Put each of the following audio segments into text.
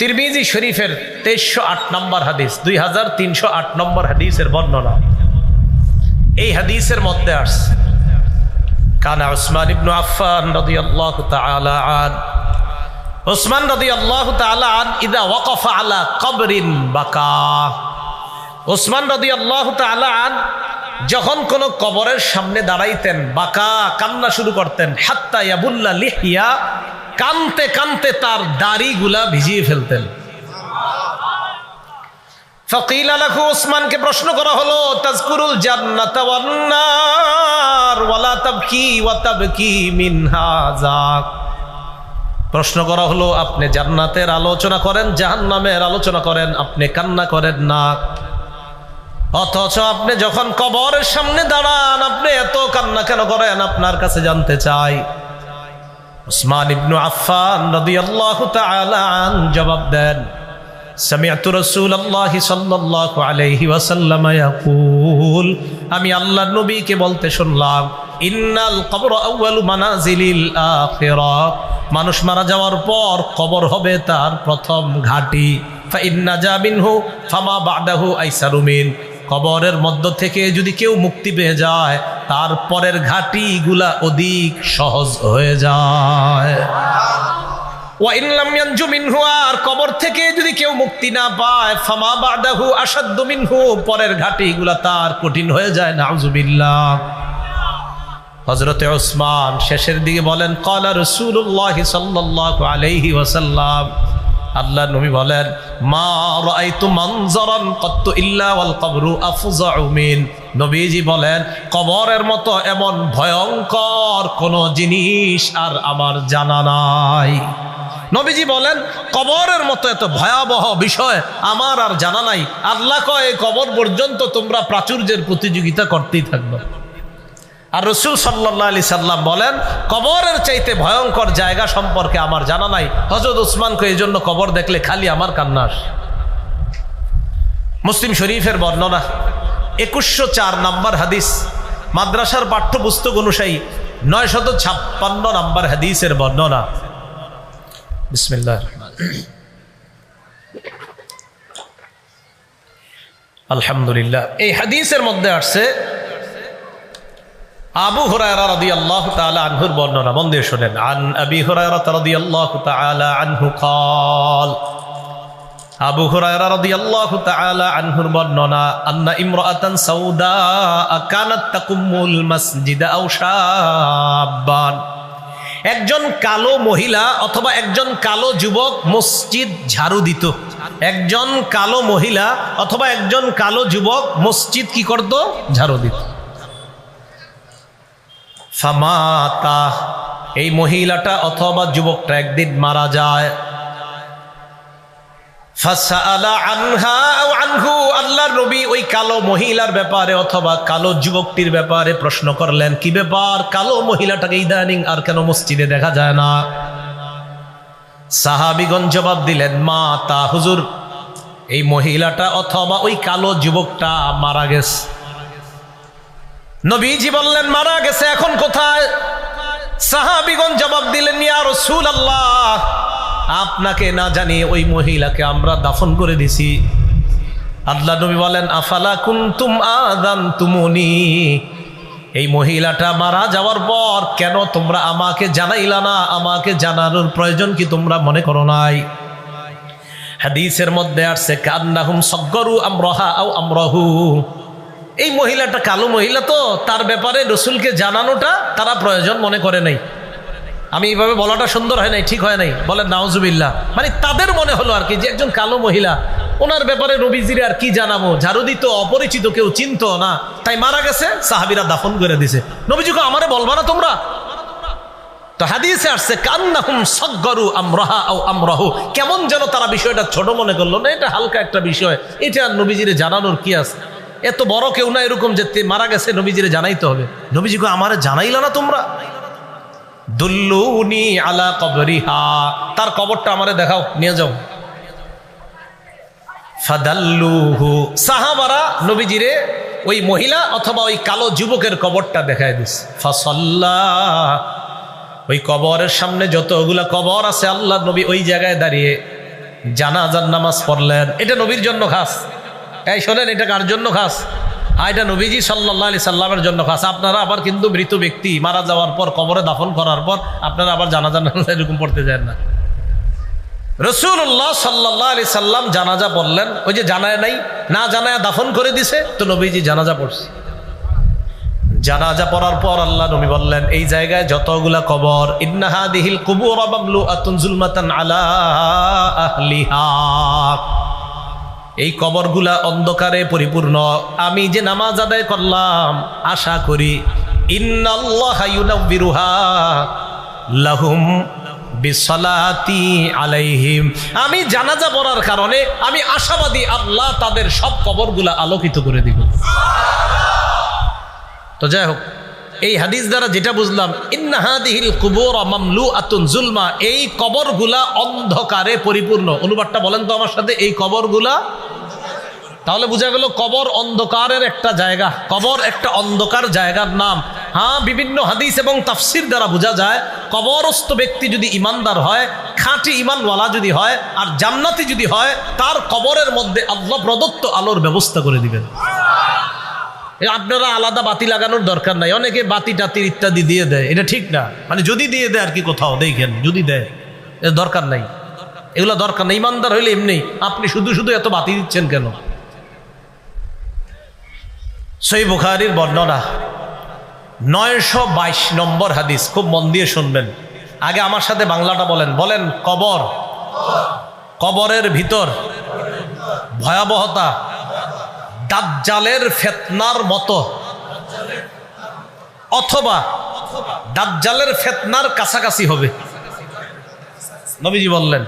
তিরমিজি শরীফের তেইশশো আট নম্বর হাদিস, দুই হাজার তিনশো আট নম্বর হাদিসের বর্ণনা। এই হাদিসের মধ্যে আসছে, কানা উসমান ইবনু আফফান রাদিয়াল্লাহু তাআলা আন, উসমান রাদিয়াল্লাহু তাআলা আন ইদা ওয়াকাফা আলা কবরিন বাকা। উসমান রাদিয়াল্লাহু তাআলা আন যখন কোন কবরের সামনে দাঁড়াইতেন, বাকা কান্না শুরু করতেন, হাত্তা ইয়াবুল্লা লিহিয়া কানতে কানতে তার দাড়িগুলা ভিজিয়ে ফেলতেন। ফকিল আলাহু ওসমানকে প্রশ্ন করা হলো, তাজকুরুল জান্নাত প্রশ্ন করা হলো, আপনি জান্নাতের আলোচনা করেন, জাহান্নামের আলোচনা করেন, আপনি কান্না করেন না। অথচ আপনি যখন কবরের সামনে দাঁড়ান, আপনি এত কান্না কেন করেন? আপনার কাছে জানতে চাই। উসমান ইবনু আফফান রাদিয়াল্লাহু তাআলা আন জবাব দেন سمعت رسول الله صلى الله عليه وسلم يقول আমি আল্লাহ নবীকে বলতে শুনলাম ইন্নাল কবর আউয়ালু মানাজিলিল আখিরাহ মানুষ মারা যাওয়ার পর কবর হবে তার প্রথম ঘাটি ফা ইন্না জামিনহু ফামা বাদাহু আইসারু মিন কবরের মধ্য থেকে যদি কেউ মুক্তি পেয়ে যায়, তার পরের ঘাটিগুলা অধিক সহজ হয়ে যায়। আর কবর থেকে যদি কেউ মুক্তি না পায়, ফামা বাদাহু আসাদ্দ মিনহু, পরের ঘাটিগুলা তার কঠিন হয়ে যায়, নাউজুবিল্লাহ। হজরতে ওসমান শেষের দিকে বলেন কলা রসুল্লাহ সাল্লাহ আলাইহি ওয়াসাল্লাম আল্লাহ নবী বলেন, মা রাআইতু মানজারান কত্ত ইল্লা ওয়াল কবরু আফজাউ মিন। নবীজি বলেন, কবরের মতো এমন ভয়ঙ্কর কোন জিনিস আর আমার জানা নাই। নবীজি বলেন, কবরের মতো এত ভয়াবহ বিষয় আমার আর জানা নাই। আল্লাহ কয় কবর পর্যন্ত তোমরা প্রাচুর্যের প্রতিযোগিতা করতেই থাকবে। আর রসুল সাল্লাহ আলি সাল্লাম বলেন, কবরের চাইতে ভয়ঙ্কর জায়গা সম্পর্কে আমার জানা নাই। হজরত উসমানকে এই জন্য কবর দেখলে খালি আমার কান্নাস মুসলিম শরীফের বর্ণনা, একুশশো চার নাম্বার হাদিস, মাদ্রাসার পাঠ্যপুস্তক অনুযায়ী নয় শত ছাপ্পান্ন নাম্বার হাদিসের বর্ণনা। আলহামদুলিল্লাহ। এই হাদিসের মধ্যে আসছে আবু হুরায়রা রাদিয়াল্লাহু তাআলা আনহুর বর্ণনা মন দিয়ে শুনেন আন আবি হুরায়রা রাদিয়াল্লাহু তাআলা আনহু قال আবু হুরায়রা রাদিয়াল্লাহু তাআলা আনহুর বর্ণনা আন্না ইমরাআতান সাউদা কানাত তাকুমুল মাসজিদ আও শাব্বান একজন কালো মহিলা অথবা একজন কালো যুবক মসজিদ ঝাড়ু দিত একজন কালো মহিলা অথবা একজন কালো যুবক মসজিদ কি করত ঝাড়ু দিত ফামাতা এই মহিলাটা অথবা যুবকটা একদিন মারা যায়। আল্লাহর নবী ওই কালো মহিলার ব্যাপারে অথবা কালো যুবকটির ব্যাপারে প্রশ্ন করলেন, কি ব্যাপার? কালো মহিলাটাকে ইদানিং আর কেন মসজিদে দেখা যায় না? সাহাবিগণ জবাব দিলেন, মা তা হুজুর, এই মহিলাটা অথবা ওই কালো যুবকটা মারা গেছে। নবীজি বললেন, মারা গেছে, এখন কোথায়? সাহাবিগণ জবাব দিলেন, ইয়া রসুল আল্লাহ আপনাকে না জানি ওই মহিলাকে আমরা দাফন করে দিছি। আল্লাহ নবী বলেন, আফালা কুনতুম আদান তুমুনি এই মহিলাটা মারা যাওয়ার পর, কেন তোমরা আমাকে জানাইলা না? আমাকে জানানোর প্রয়োজন কি তোমরা মনে করো নাই? হাদিসের মধ্যে আসছে, কান্নাহুম সগ্গরু আমরহা আও আমরহু। এই মহিলাটা কালো মহিলা তো, তার ব্যাপারে রসুলকে জানানোটা তারা প্রয়োজন মনে করে নাই। আমি এইভাবে বলাটা সুন্দর হয় নাই, ঠিক হয় নাই। বলেন নাওজুবিল্লা মানে তাদের মনে হলো আর কি, যে একজন কালো মহিলা, ওনার ব্যাপারে নবীজিরে আর কি জানাব? ঝাড়ু দিত অপরিচিত, কেউ চিনতো না। তাই মারা গেছে, সাহাবিরা দাফন করে দিছে। নবীজিকে আমারে বলবা না তোমরা? তো হাদিসে আসছে, কান্নাহুম সজ্গরু আমরাহা ও আমরাহু। কেমন যেন তারা বিষয়টা ছোট মনে করল না, এটা হালকা একটা বিষয়। এটা নবীজিরে জানানোর কি আছে? এত বড় কেউ না এরকম যে মারা গেছে, নবীজিরে জানাইতে হবে। নবীজিকে আমারে জানাইলা না তোমরা? দুল্লুনি আলা কবরিহা। তার কবরটা আমারে দেখাও, নিয়ে যাও। ফাদাল্লুহু। সাহাবারা নবীজিরে ওই মহিলা অথবা ওই কালো যুবকের কবরটা দেখায় দিস। ফাসল্লা। ওই কবরের সামনে যতগুলা কবর আছে, আল্লাহ নবী ওই জায়গায় দাঁড়িয়ে জানাজার নামাজ পড়লেন। এটা নবীর জন্য খাস। এই শোনেন, এটা কার জন্য খাস? হ্যাঁ এটা নবীজি সাল্লাহ আলি সাল্লামের জন্য খাস। আপনারা আবার কিন্তু মৃত ব্যক্তি, মারা যাওয়ার পর, কবরে দাফন করার পর, আপনারা আবার নামাজ এরকম পড়তে যায় না। রসুল্লাহ সাল্লাহ আলি সাল্লাম জানাজা পড়লেন। ওই যে জানায় নাই, না জানায় দাফন করে দিছে, তো নবীজি জানাজা পড়ছে। জানাজা পড়ার পর আল্লাহ নবী বললেন, এই জায়গায় যতগুলা কবর ইন্নাহা দিহিল আলা আহলিহা। এই কবরগুলা অন্ধকারে পরিপূর্ণ। আমি যে নামাজ আদায় করলাম, আশা করি লাহুম বিসলাতি আলাইহিম। আমি জানাজা পড়ার কারণে আমি আশাবাদী আল্লাহ তাদের সব কবরগুলা আলোকিত করে দিব। তো যাই হোক, এই হাদিস দ্বারা যেটা বুঝলাম ইন্নাহাদিহিল কুবর মামলু আতুন জুলমা, এই কবরগুলা অন্ধকারে পরিপূর্ণ। অনুবাদটা বলেন তো আমার সাথে, এই কবরগুলা তাহলে বোঝা গেল কবর অন্ধকারের একটা জায়গা। কবর একটা অন্ধকার জায়গার নাম। হ্যাঁ বিভিন্ন হাদিস এবং তাফসির দ্বারা বোঝা যায়, কবরস্থ ব্যক্তি যদি ইমানদার হয়, খাঁটি ইমানওয়ালা যদি হয়, আর জান্নাতি যদি হয়, তার কবরের মধ্যে আল্লাহ প্রদত্ত আলোর ব্যবস্থা করে দিবেন। আপনারা আলাদা বাতি লাগানোর দরকার নাই। অনেকে বাতি টাতির ইত্যাদি দিয়ে দেয়। এটা ঠিক না। মানে যদি দিয়ে দেয় আর কি কোথাও, দেখেন, যদি দেয় দরকার নাই। এগুলো দরকার নেই। ইমানদার হইলে এমনি। আপনি শুধু শুধু এত বাতি দিচ্ছেন কেন? সই বুখারির বর্ণনা। নয়শো বাইশ নম্বর হাদিস, খুব মন দিয়ে শুনবেন। আগে আমার সাথে বাংলাটা বলেন। বলেন, কবর। কবরের ভিতর ভয়াবহতা, দাজ্জালের ফেতনার মতো। অথবা দাজ্জালের ফেতনার কাছাকাছি হবে। নবীজি বললেন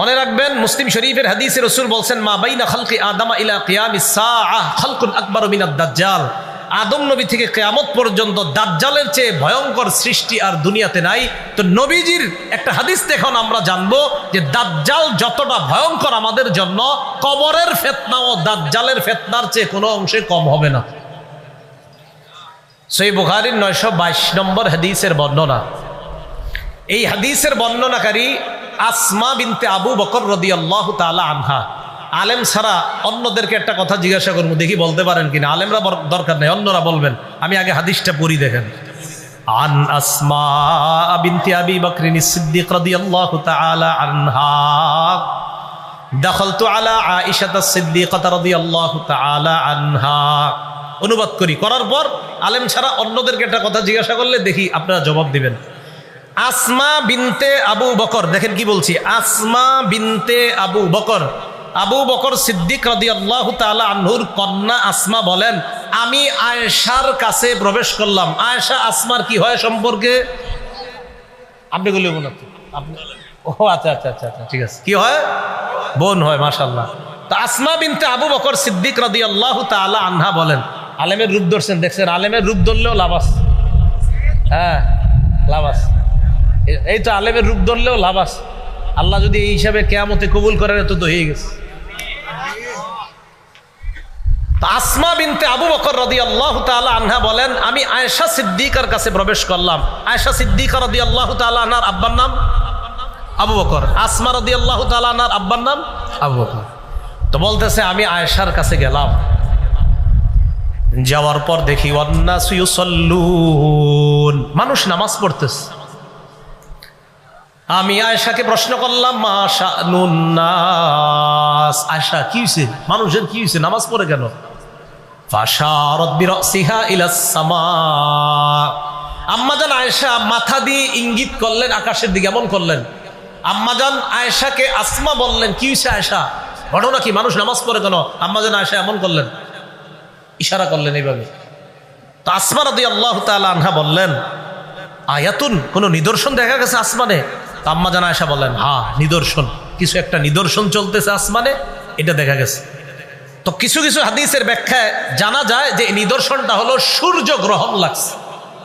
মনে রাখবেন, মুসলিম শরীফের হাদিসে রসুল বলছেন, মা বাইনা খালকি আদামা ইলা কিয়াম খালকুন আকবর মিনাদ দাজ্জাল। আদম নবী থেকে কেয়ামত পর্যন্ত দাজ্জালের চেয়ে ভয়ঙ্কর সৃষ্টি আর দুনিয়াতে নাই। তো নবীজির একটা হাদিস দেখুন, আমরা জানব যে দাজ্জাল যতটা ভয়ঙ্কর আমাদের জন্য, কবরের ফেতনা ও দাজ্জালের ফেতনার চেয়ে কোনো অংশে কম হবে না। সেই বুখারির নয়শো বাইশ নম্বর হাদিসের বর্ণনা। এই হাদিসের বর্ণনাকারী আসমা বিনতে আবু বকর রদি আল্লাহ তালা আনহা আলেম ছাড়া অন্যদেরকে একটা কথা জিজ্ঞাসা করবো দেখি বলতে পারেন কিনা আলেমরা বর- দরকার নেই অন্যরা বলবেন আমি আগে হাদিসটা পড়ি দেখেন عن أسماء بنت أبي بكر الصديق رضي الله تعالى عنها دخلت على عائشة الصديقة رضي الله تعالى عنها অনুবাদ করি করার পর আলেম ছাড়া অন্যদেরকে একটা কথা জিজ্ঞাসা করলে দেখি আপনারা জবাব দিবেন আসমা বিনতে আবু বকর দেখেন কি বলছি আসমা বিনতে আবু বকর। আবু বকর সিদ্দিক রাদি আল্লাহ তালা আনহুর কন্যা আসমা বলেন আমি আয়েশার কাছে প্রবেশ করলাম। আয়েশা আসমার কি হয় সম্পর্কে? আপনি গুলি বোন আপনি। ও আচ্ছা আচ্ছা আচ্ছা আচ্ছা ঠিক আছে। কি হয়? বোন হয় মাশাল্লাহ তো আসমা বিনতে আবু বকর সিদ্দিক রাদি আল্লাহ তালা আনহা বলেন আলেমের রূপ ধরছেন দেখছেন আলেমের রূপ ধরলেও লাভ আছে। হ্যাঁ লাভ আছে। এই তো আলেমের রূপ ধরলেও লাভ আছে। আল্লাহ যদি এই হিসাবে কেয়ামতে কবুল করেন তো তো হয়ে গেছে। আসমা বিনতে আবু বকর রদি আল্লাহ আনহা বলেন, আমি আয়েশা সিদ্দিকার কাছে প্রবেশ করলাম। আয়েশা সিদ্দিকা রদি আল্লাহ তালা আব্বার নাম আবু বকর। আসমা রদি আল্লাহ তালা আব্বার নাম আবু বকর। তো বলতেছে, আমি আয়েশার কাছে গেলাম। যাওয়ার পর দেখি ইউসাল্লুন। মানুষ নামাজ পড়তেছে। আমি আয়েশাকে প্রশ্ন করলাম মা শানুন্নাস আয়েশা, কি হয়েছে মানুষের কি হয়েছে নামাজ পড়ে কেন? আম্মাজান আয়েশা মাথা দিয়ে ইঙ্গিত করলেন, আকাশের দিকে এমন করলেন। আম্মাজান আয়েশাকে আসমা বললেন, কি হয়েছে আয়েশা? ঘটনা কি? মানুষ নামাজ পড়ে কেন? আম্মাজান আয়েশা এমন করলেন, ইশারা করলেন এইভাবে। তো আসমা রদি আল্লাহ তাআলা আনহা বললেন, আয়াতুন, কোনো নিদর্শন দেখা গেছে আসমানে আম্মা জানা আয়সা বললেন হা, নিদর্শন। কিছু একটা নিদর্শন চলতেছে আসমানে, এটা দেখা গেছে। তো কিছু কিছু হাদিসের ব্যাখ্যায় জানা যায় যে নিদর্শনটা হলো সূর্য গ্রহণ লাগছে।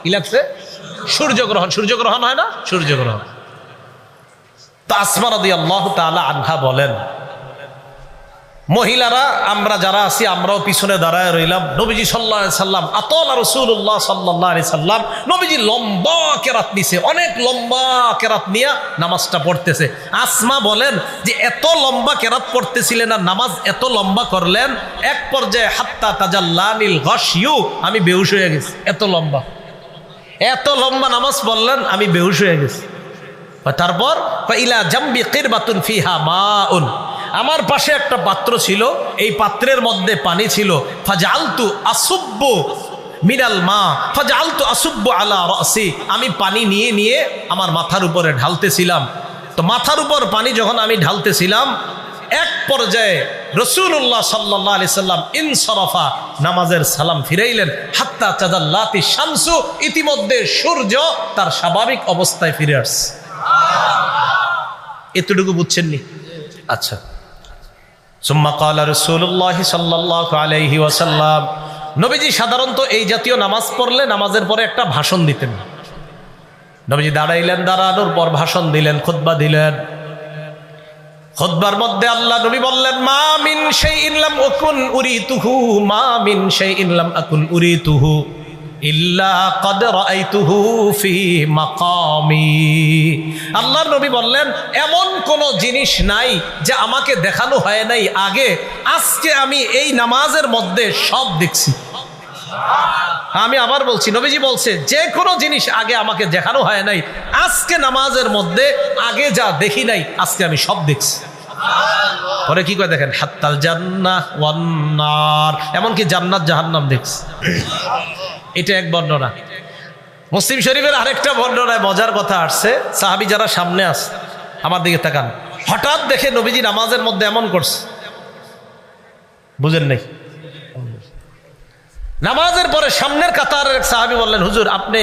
কি লাগছে? সূর্য গ্রহণ সূর্য গ্রহণ হয় না? সূর্য গ্রহণ তো আসমান আল্লাহ তালা আনহা বলেন মহিলারা, আমরা যারা আছি, আমরাও পিছনে দাঁড়ায় রইলাম। নবীজি সাল্লাহ সাল্লাম, আতল আর রসুল্লাহ সাল্লাহ আলি সাল্লাম, নবীজি লম্বা কেরাত নিছে, অনেক লম্বা কেরাত নিয়ে নামাজটা পড়তেছে। আসমা বলেন যে, এত লম্বা কেরাত পড়তেছিলেন আর নামাজ এত লম্বা করলেন, এক পর্যায়ে হাত্তা তাজাল্লানিল ঘসিউ আমি বেহুশ হয়ে গেছি। এত লম্বা। এত লম্বা নামাজ পড়লেন, আমি বেহুশ হয়ে গেছি। তারপর ইলা জাম্বি কিরবাতুন ফিহা মাউন। আমার পাশে একটা পাত্র ছিল, এই পাত্রের মধ্যে পানি ছিল। ফাজালতু আসুব্য মিনাল মা ফাজালতু আসুব্য আলা রসি। আমি পানি নিয়ে নিয়ে আমার মাথার উপরে ঢালতেছিলাম। তো মাথার উপর পানি যখন আমি ঢালতেছিলাম, এক পর্যায়ে রসুল্লাহ সাল্লাহ আলি সাল্লাম ইনসরফা নামাজের সালাম ফিরাইলেন। হাত্তা চাদাল্লাতি শামসু, ইতিমধ্যে সূর্য তার স্বাভাবিক অবস্থায় ফিরে আসছে। এতটুকু বুঝছেননি? আচ্ছা। সুম্মা কালা রসুল্লাহ সাল্লাহ আলাইহি ওয়াসাল্লাম। নবীজি সাধারণত এই জাতীয় নামাজ পড়লে নামাজের পরে একটা ভাষণ দিতেন। নবীজি দাঁড়াইলেন, দাঁড়ানোর পর ভাষণ দিলেন খুদ্া দিলেন। খুদ্বার মধ্যে আল্লাহ নবী বললেন, মা মিন সেই ইনলাম অকুন উরি তুহু মা মিন সেই ইনলাম আকুন উরি তুহু আল্লাহর নবী বললেন, এমন কোন জিনিস নাই যে আমাকে দেখানো হয় নাই আগে। আজকে আমি এই নামাজের মধ্যে সব দেখছি। আমি আবার বলছি, নবীজি বলছে, যে কোনো জিনিস আগে আমাকে দেখানো হয় নাই। আজকে নামাজের মধ্যে আগে যা দেখি নাই, আজকে আমি সব দেখছি। পরে কি করে দেখেন, হাত্তাল ওয়ান্নার এমনকি জান্নাত জাহান্নাম দেখছি। এটা এক বর্ণনা। মুসলিম শরীফের আরেকটা বর্ণনায় মজার কথা আসছে, সাহাবি যারা সামনে আস আমার দিকে তাকান। হঠাৎ দেখে নবীজি নামাজের মধ্যে এমন করছে। বুঝেন নাই? নামাজের পরে সামনের কাতার এক সাহাবি বললেন, হুজুর, আপনি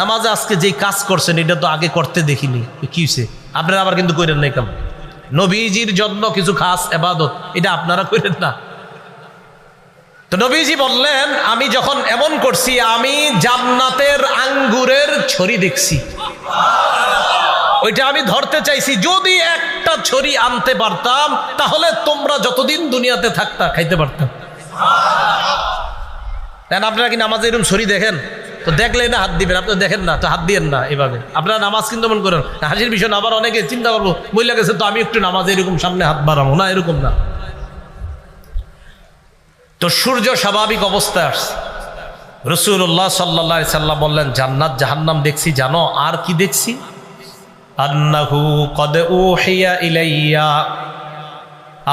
নামাজে আজকে যেই কাজ করছেন, এটা তো আগে করতে দেখিনি। কি হয়েছে আপনারা আবার কিন্তু করেন নাই কেমন নবীজির জন্য কিছু খাস এবাদত, এটা আপনারা করেন না। তো নবীজি বললেন, আমি যখন এমন করছি, আমি জান্নাতের আঙ্গুরের ছড়ি দেখছি। ওইটা আমি ধরতে চাইছি। যদি একটা ছড়ি আনতে পারতাম, তাহলে তোমরা যতদিন দুনিয়াতে থাকতা, খাইতে পারতাম। দেন আপনারা কি নামাজে এরকম ছড়ি দেখেন? তো দেখলে না হাত দিবেন, আপনি দেখেন না, তো হাত দিয়েন না এভাবে। আপনারা নামাজ কিন্তু মন করেন, হাসির বিষয় আবার অনেকে চিন্তা করব বইলা গেছে তো আমি একটু নামাজে এরকম সামনে হাত বাড়াবো? না, এরকম না। তো সূর্য স্বাভাবিক অবস্থায় আসছে। রসুল্লাহ সাল্লা সাল্লাম বললেন, জান্নাত, জাহান্নাম দেখছি, জানো? আর কি দেখছি? কদে ও ইলাইয়া।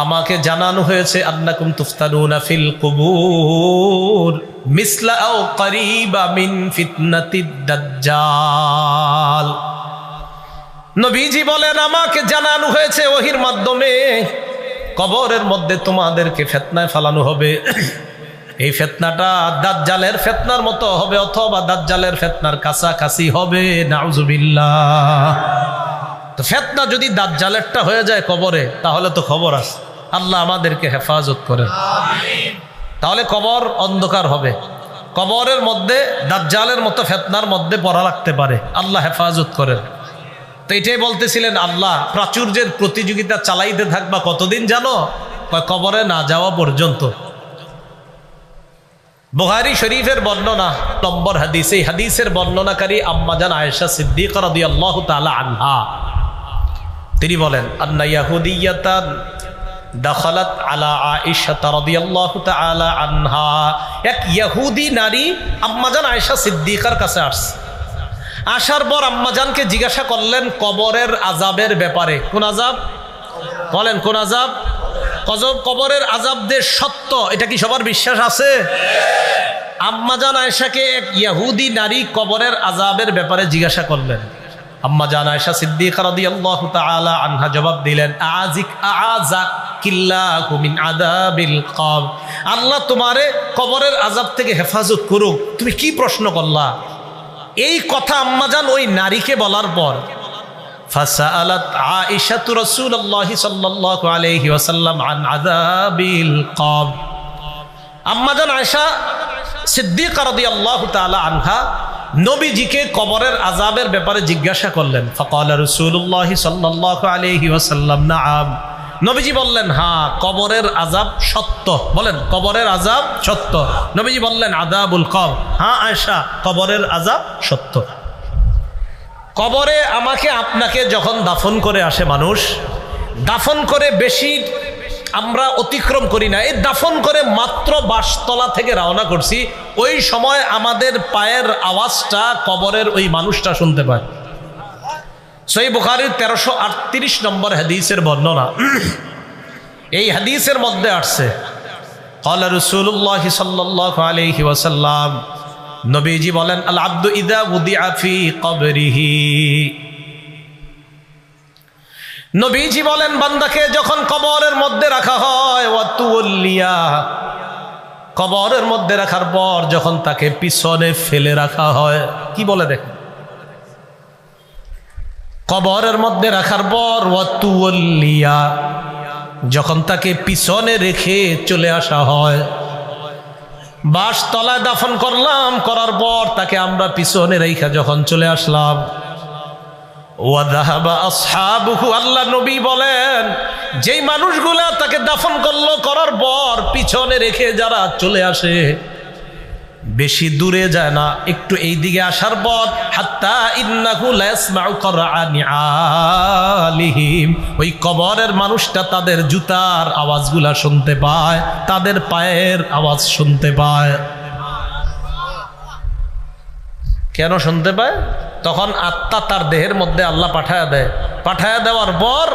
আমাকে জানানো হয়েছে, আন্নাকুম মিসলা নবীজি বলেন, আমাকে জানানো হয়েছে ওহির মাধ্যমে। কবরের মধ্যে তোমাদেরকে ফেতনায় ফালানো হবে। এই ফেতনাটা দাজ্জালের ফেতনার মতো হবে অথবা দাজ্জালের ফেতনার কাছাকাছি হবে, নাউজুবিল্লাহ। তো ফেতনা যদি দাজ্জালেরটা হয়ে যায় কবরে, তাহলে তো খবর আছে। আল্লাহ আমাদেরকে হেফাজত করেন। তাহলে কবর অন্ধকার হবে। কবরের মধ্যে, দাজ্জালের মতো ফেতনার মধ্যে পড়া লাগতে পারে। আল্লাহ হেফাজত করেন। তো এটাই বলতেছিলেন, আল্লাহ, প্রাচুর্যের প্রতিযোগিতা চালাইতে থাকবা কতদিন জানো? কবরে না যাওয়া পর্যন্ত। বুহারি শরীফের বর্ণনা নম্বর হাদিস, এই হাদিসের বর্ণনাকারী আম্মাজান আয়েশা সিদ্দিক রাদি আল্লাহ তালা আনহা। তিনি বলেন, আন্না ইয়াহুদিয়াতান দখলত আলা আয়েশা রাদিয়াল্লাহু তাআলা আনহা। এক ইহুদি নারী আম্মাজান আয়েশা সিদ্দিকার কাছে আসছে। আসার পর আম্মাজানকে জিজ্ঞাসা করলেন, কবরের আজাবের ব্যাপারে। কোন আজাব বলেন, কোন আজাব কজব, কবরের আজাবদের সত্য, এটা কি সবার বিশ্বাস আছে? আম্মাজান আয়েশাকে এক ইয়াহুদি নারী কবরের আজাবের ব্যাপারে জিজ্ঞাসা করলেন। আম্মা জান আয়েশা সিদ্দিকা রাদিয়াল্লাহু তাআলা আনহা জবাব দিলেন আজিক আজা কিল্লাহু মিন আযাবিল কব আল্লাহ তোমারে কবরের আজাব থেকে হেফাজত করুক। তুমি কি প্রশ্ন করলা? এই কথা আম্মাজান ওই নারীকে বলার পর فسألت عائشة رسول الله صلى الله عليه وسلم عن عذاب القبر আম্মাজান আয়েশা সিদ্দিকা রাদিয়াল্লাহু তাআলা আনহা নবীজিকে কবরের আজাবের ব্যাপারে জিজ্ঞাসা করলেন ফকাল রসুল্লাহ সাল্লাহ আলহি ওসাল্লাম নাম নবীজি বললেন হ্যাঁ কবরের আজাব সত্য। বলেন, কবরের আজাব সত্য। নবীজি বললেন আদাবুল কব হ্যাঁ আয়সা কবরের আজাব সত্য। কবরে আমাকে আপনাকে যখন দাফন করে আসে মানুষ, দাফন করে বেশি আমরা অতিক্রম করি না। এই দাফন করে মাত্র বাসতলা থেকে রওনা করছি। ওই সময় আমাদের পায়ের আওয়াজটা কবরের ওই মানুষটা শুনতে পায়। সই বুখারির তেরোশো আটত্রিশ নম্বর হাদিসের বর্ণনা এই হাদিসের মধ্যে আসছে قال رسول الله صلى الله عليه وسلم নবীজি বলেন আল আব্দু ইদা উদিআ ফি কবরিহি নবীজি বলেন বান্দাকে যখন কবরের মধ্যে রাখা হয় ওয়াতুল্লিয়া কবরের মধ্যে রাখার পর যখন তাকে পিছনে ফেলে রাখা হয় কি বলে দেখেন কবরের মধ্যে রাখার পর ওয়াতুল্লিয়া যখন তাকে পিছনে রেখে চলে আসা হয়। বাস তলায় দাফন করলাম, করার পর তাকে আমরা পিছনে রেখা যখন চলে আসলাম আল্লাহ নবী বলেন, যেই মানুষগুলা তাকে দাফন করল, করার পর পিছনে রেখে যারা চলে আসে বেশি দূরে যায় না, একটু এই দিকে আসার পর হাত্তা ওই কবরের মানুষটা তাদের জুতার আওয়াজগুলা শুনতে পায়, তাদের পায়ের আওয়াজ শুনতে পায়। কেন শুনতে পায়? তখন আত্মা তার দেহের মধ্যে আল্লাহ পাঠায় দেয়। পাঠায় দেওয়ার পর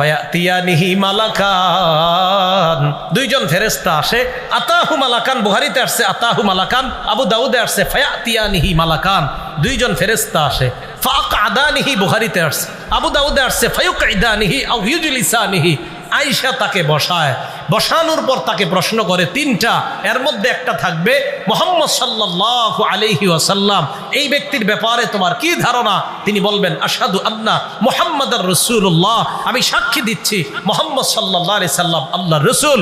ফায়াতিয়ানিহি মালাকান। দুইজন ফেরেস্তা আসে, আতাহু মালাকান, বুহারিতে আসছে, আতাহু মালাকান, আবু দাউদে আসছে, ফায়াতিয়ানিহি মালাকান। দুইজন ফেরেস্তা আসে ফাক আদানিহি বুহারিতে আসছে, আবু দাউদে আসছে ফায়ুক ইদানিহি নিহি আইসা তাকে বসায় বসানোর পর তাকে প্রশ্ন করে তিনটা, এর মধ্যে একটা থাকবে, মোহাম্মদ সাল্লাহ আলহি ওয়াসাল্লাম, এই ব্যক্তির ব্যাপারে তোমার কি ধারণা? তিনি বলবেন আসাদু আন্না মোহাম্মদ রসুল্লাহ আমি সাক্ষী দিচ্ছি, মোহাম্মদ সাল্লাহ আলি সাল্লাম আল্লাহ রসুল।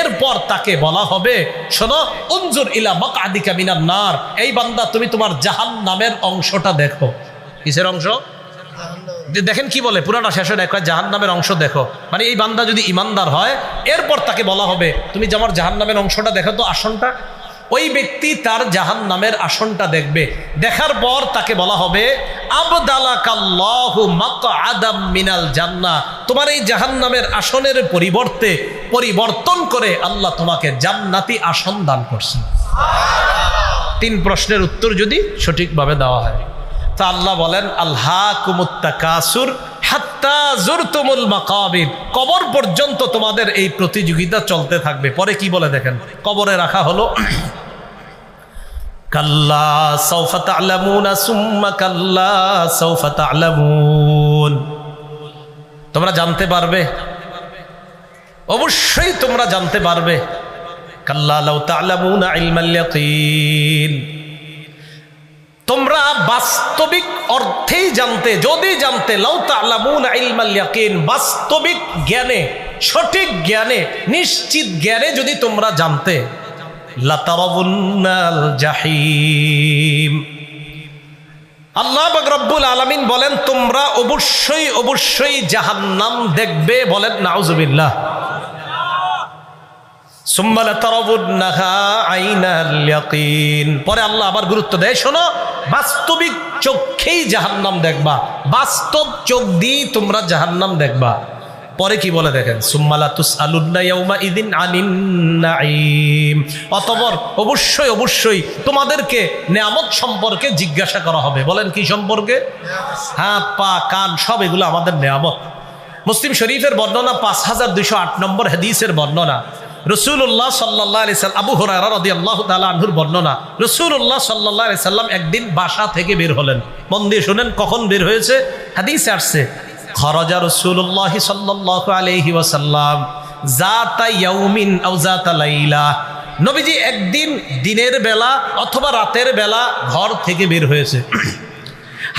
এরপর তাকে বলা হবে, শোনো, উনজুর ইলা মক আদিকা মিনার নার। এই বান্দা, তুমি তোমার জাহান নামের অংশটা দেখো। কিসের অংশ? দেখেন কি বলে পুরাটা শেষে দেখো জাহান নামের অংশ দেখো। মানে এই বান্দা যদি ইমানদার হয়, এরপর তাকে বলা হবে, তুমি যে আমার জাহান নামের অংশটা দেখো তো আসনটা? ওই ব্যক্তি তার জাহান নামের আসনটা দেখবে। দেখার পর তাকে বলা হবে মাকআদাম মিনাল জান্না তোমার এই জাহান নামের আসনের পরিবর্তে পরিবর্তন করে আল্লাহ তোমাকে জান্নাতি আসন দান করছেন। তিন প্রশ্নের উত্তর যদি সঠিকভাবে দেওয়া হয়। তা আল্লাহ বলেন আল্লাহ কুমুত্তাকাসুর হাত্তা জুরতুমুল মাকাবির। কবর পর্যন্ত তোমাদের এই প্রতিযোগিতা চলতে থাকবে। পরে কি বলে দেখেন? কবরে রাখা হলো, কাল্লা সৌফা তালামুন সুম্মা কাল্লা সৌফা তালামুন। তোমরা জানতে পারবে, অবশ্যই তোমরা জানতে পারবে, কাল্লা লাউ তালামুন ইলমাল ইয়াকিন। তোমরা বাস্তবিক অর্থেই জানতে, যদি জানতে বাস্তবিক জ্ঞানে, সঠিক জ্ঞানে, নিশ্চিত জ্ঞানে যদি তোমরা জানতে আল্লাহ রব্বুল আলমিন বলেন, তোমরা অবশ্যই অবশ্যই জাহান্নাম দেখবে বলেন, নাউজুবিল্লাহ। পরে আল্লাহ আবার গুরুত্ব দেয়, শোনো, বাস্তবিক চোখেই জাহান্নাম দেখবা, বাস্তব চোখ দিয়েই তোমরা জাহান্নাম দেখবা। পরে কি বলে দেখেন? অতপর অবশ্যই অবশ্যই তোমাদেরকে নেয়ামত সম্পর্কে জিজ্ঞাসা করা হবে। বলেন কি সম্পর্কে? হাত, পা, কান, সব এগুলো আমাদের নেয়ামত। মুসলিম শরীফের বর্ণনা পাঁচ হাজার দুইশো আট নম্বর হাদিসের বর্ণনা। রসুল্লাহ সাল্লাহ আলি সাল আবু হরারা রদি আল্লাহ তালা আনহুর বর্ণনা রসুল্লাহ সাল্লাহ আলি সাল্লাম একদিন বাসা থেকে বের হলেন। মন দিয়ে শোনেন কখন বের হয়েছে। হাদিসে আসছে, খরজা রসুল্লাহ সাল্লাহ আলহি ওয়াসাল্লাম জাতা ইয়াউমিন আও জাতা লাইলা। নবীজি একদিন দিনের বেলা অথবা রাতের বেলা ঘর থেকে বের হয়েছে।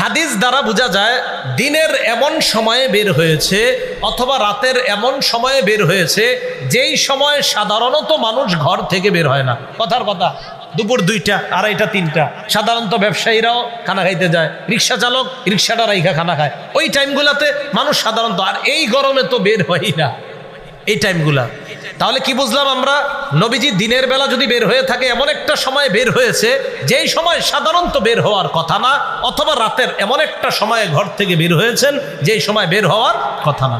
হাদিস দ্বারা বোঝা যায়, দিনের এমন সময়ে বের হয়েছে অথবা রাতের এমন সময়ে বের হয়েছে, যেই সময় সাধারণত মানুষ ঘর থেকে বের হয় না। কথার কথা, দুপুর দুইটা, আড়াইটা, তিনটা। সাধারণত ব্যবসায়ীরাও খানা খাইতে যায়, রিক্সা চালক, রিক্সাটা রাইখা খানা খায়। ওই টাইমগুলোতে মানুষ সাধারণত, আর এই গরমে তো বের হয় না। এই টাইমগুলা। তাহলে কি বুঝলাম আমরা? নবীজি দিনের বেলা যদি বের হয়ে থাকে, এমন একটা সময় বের হয়েছে, যেই সময় সাধারণত বের হওয়ার কথা না, অথবা রাতের এমন একটা সময়ে ঘর থেকে বের হয়েছেন, যেই সময় বের হওয়ার কথা না।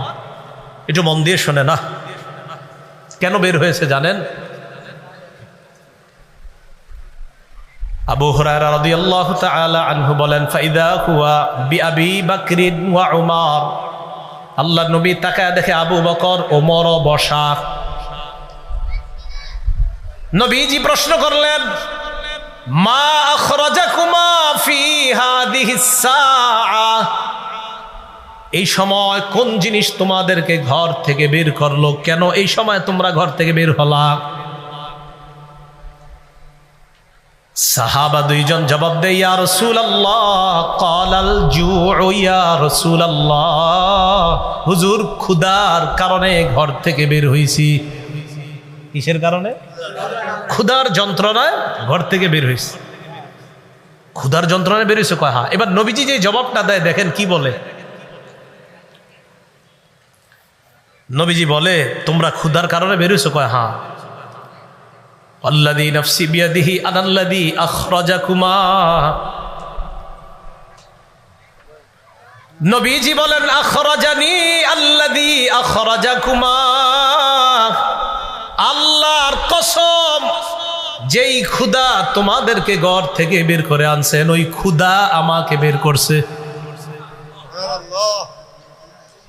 একটু মন দিয়ে শোনে না। কেন বের হয়েছে জানেন? আবু হুরায়রা রাদিয়াল্লাহু আনহু বলেন, ফাইদা হুয়া বিআবি বাকরিন ওয়া উমার। আল্লাহ নবী তাকায় দেখে আবু বকর ওমর বসা। নবীজি প্রশ্ন করলেন এই সময় কোন জিনিস তোমাদেরকে ঘর থেকে বের করল? কেন এই সময় তোমরা ঘর থেকে বের হলা? সাহাবা দুইজন জবাব দেয়, ইয়া কলাল জু ইয়া হুজুর ক্ষুদার কারণে ঘর থেকে বের হইছি। কিসের কারণে? ক্ষুদার যন্ত্রণায় ঘর থেকে বের হয়েছে ক্ষুদার যন্ত্রণায় বের হয়েছে কয় হা এবার নবীজি যে জবাবটা দেয়, দেখেন কি বলে? নবীজি বলে, তোমরা ক্ষুদার কারণে বেরোছো কয় হ্যাঁ। আল্লাদি নফসি বিয়াদিহি আনাল্লাদি আখরাজাকুমা। নবীজি বলেন, আখরাজানি আল্লাদি আখরাজাকুমা। আল্লাহর কসম, যেই ক্ষুদা তোমাদেরকে ঘর থেকে বের করে আনছেন, ওই ক্ষুদা আমাকে বের করছে।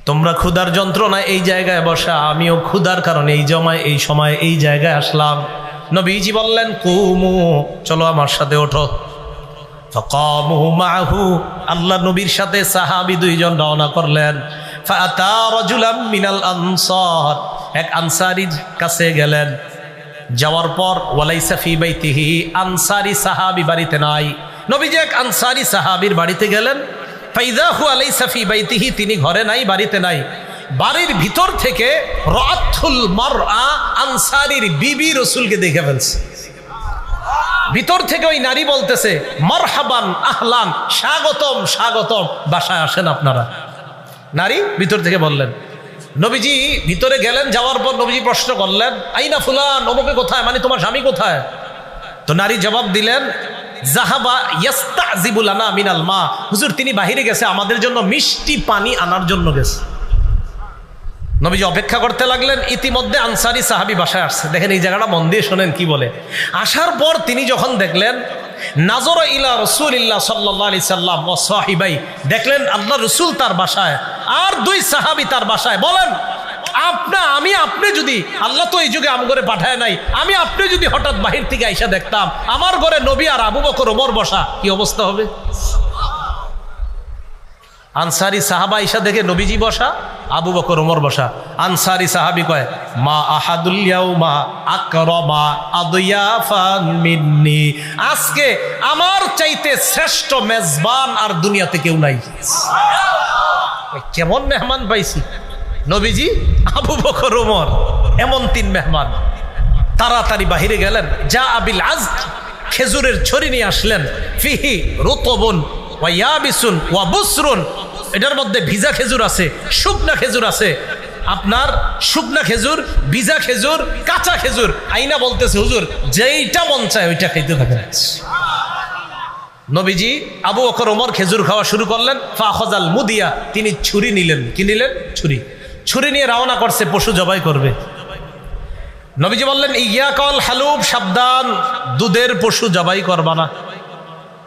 তোমরা ক্ষুধার যন্ত্রণা এই জায়গায় বসা, আমিও ক্ষুধার কারণে এই জমায়, এই সময় এই জায়গায় আসলাম। নবীজি বললেন, কুমু, চলো আমার সাথে ওঠো। ফকামু মাহু, আল্লাহ নবীর সাথে সাহাবি দুইজন রওনা করলেন। ফাতা মিনাল আনসার, এক আনসারির কাছে গেলেন। যাওয়ার পর, ওয়ালাইসা ফি বাইতিহি, আনসারি সাহাবি বাড়িতে নাই। নবীজি এক আনসারি সাহাবির বাড়িতে গেলেন। ফাইদাহু আলাইসা ফি বাইতিহি, তিনি ঘরে নাই, বাড়িতে নাই। বাড়ির ভিতর থেকে রাথুল মার আনসারির বিবি রসুলকে দেখে ফেলছে। ভিতর থেকে ওই নারী বলতেছে, মারহাবান আহলান, স্বাগতম স্বাগতম। বাসায় আসেন আপনারা। নারী ভিতর থেকে বললেন, নবীজি ভিতরে গেলেন, যাওয়ার পর নবীজি প্রশ্ন করলেন, আইনা ফুলান, অমুকে কোথায়? মানে তোমার স্বামী কোথায়? তো নারী জবাব দিলেন, জাহাবা ইয়াস্তাজিবুলানা মিনাল মা। হুজুর, তিনি বাহিরে গেছে, আমাদের জন্য মিষ্টি পানি আনার জন্য গেছে। নবীজি অপেক্ষা করতে লাগলেন, ইতিমধ্যে আনসারি সাহাবি বাসায় আসছে। দেখেন এই জায়গাটা মন দিয়ে শোনেন কি বলে। আসার পর তিনি যখন দেখলেন, নাজর ইলা রসুল ইল্লা সাল্লাহ আলি সাল্লাম ও সাহিবাই, দেখলেন আল্লাহ রসুল তার বাসায়, আর দুই সাহাবি তার বাসায়। বলেন, আপনা, আমি আপনি যদি, আল্লাহ তো এই যুগে আম ঘরে পাঠায় নাই, আমি আপনি যদি হঠাৎ বাহির থেকে আইসা দেখতাম, আমার ঘরে নবী আর আবু বকর ওমর বসা, কি অবস্থা হবে? আনসারি সাহাবা ইসা দেখে নবীজি বসা আবু বকর ওমর বসা। আনসারি সাহাবি কয়, মা আহাদুল্লাহ মা আকরমা আদয়াফান মিন্নি। আজকে আমার চাইতে শ্রেষ্ঠ মেজবান আর দুনিয়াতে কেউ নাই। কেমন মেহমান পাইছি? নবীজি, আবু বকর ওমর এমন তিন মেহমান। তাড়াতাড়ি বাহিরে গেলেন। যা আবিল আজ খেজুরের ছড়ি নিয়ে আসলেন। ফিহি রুতবন ওয়া ইয়াবিসুন ওয়া বুসরুন। এটার মধ্যে ভিজা খেজুর আছে, শুকনা খেজুর আছে। আপনার শুকনা খেজুর, ভিজা খেজুর, কাঁচা খেজুর, আইনা বলতেছে, হুজুর, যেইটা মন চায় ওইটা খাইতে থাকেন। নবীজি আবু অকর ওমর খেজুর খাওয়া শুরু করলেন। ফাখজাল মুদিয়া, তিনি ছুরি নিলেন। কি নিলেন? ছুরি। ছুরি নিয়ে রওনা করছে, পশু জবাই করবে। নবীজি বললেন ইয়া কল হালুব, সাবধান, দুধের পশু জবাই করবা না।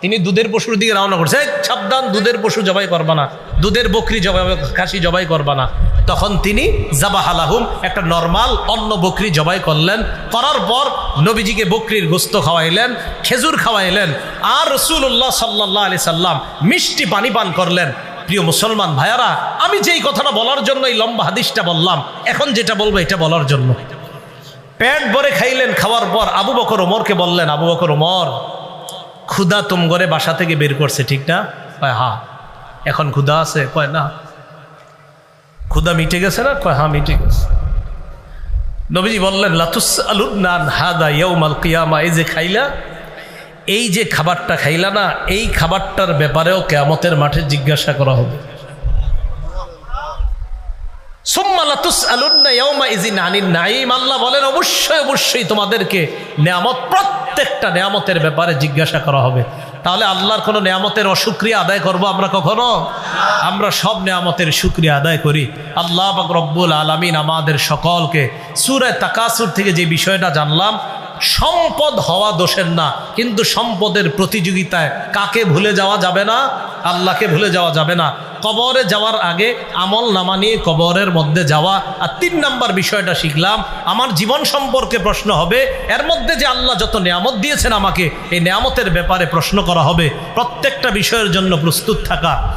তিনি দুধের পশুর দিকে রওনা করছে "এই, সাবধান দুধের পশু জবাই করবা না। দুধের বকরি জবাই খাসি জবাই করবা না। তখন তিনি জাবাহালাহুম একটা নর্মাল অন্য বকরি জবাই করলেন। করার পর নবীজিকে বকরির গোস্ত খাওয়াইলেন খেজুর খাওয়াইলেন। আর রসুল্লাহ সাল্লাহ আলি সাল্লাম মিষ্টি পানি পান করলেন। প্রিয় মুসলমান ভাইয়ারা আমি যেই কথাটা বলার জন্য এই লম্বা হাদিসটা বললাম এখন যেটা বলব এটা বলার জন্য। পেট ভরে খাইলেন খাওয়ার পর আবু বকর ওমরকে বললেন আবু বকর ওমর ক্ষুদা তুম করে বাসা থেকে বের করছে, ঠিক না? কয়, হা। এখন ক্ষুদা আছে? কয়, না। ক্ষুদা মিটে গেছে না? কয়, হা, মিটে গেছে। নবীজি বললেন লাতুস আলুনান হাদা ইয়ৌমাল কিয়ামা। এই যে খাইলা, এই যে খাবারটা খাইলা না, এই খাবারটার ব্যাপারেও কেয়ামতের মাঠে জিজ্ঞাসা করা হবে। আল্লাহ বলেন, অবশ্যই অবশ্যই তোমাদেরকে নেয়ামত প্রত্যেকটা নেয়ামতের ব্যাপারে জিজ্ঞাসা করা হবে। তাহলে আল্লাহর কোনো নেয়ামতের অসুক্রিয়া আদায় করব আমরা কখনো? আমরা সব নেয়ামতের সুক্রিয়া আদায় করি। আল্লাহ রব্বুল আলমিন আমাদের সকলকে সুরে তাকাসুর থেকে যে বিষয়টা জানলাম সম্পদ হওয়া দোষের না, কিন্তু সম্পদের প্রতিযোগিতায় কাকে ভুলে যাওয়া যাবে না, আল্লাহকে ভুলে যাওয়া যাবে না। কবরে যাওয়ার আগে আমল নামা নিয়ে কবরের মধ্যে যাওয়া, আর তিন নাম্বার বিষয়টা শিখলাম, আমার জীবন সম্পর্কে প্রশ্ন হবে, এর মধ্যে যে আল্লাহ যত নিয়ামত দিয়েছেন আমাকে, এই নিয়ামতের ব্যাপারে প্রশ্ন করা হবে। প্রত্যেকটা বিষয়ের জন্য প্রস্তুত থাকা।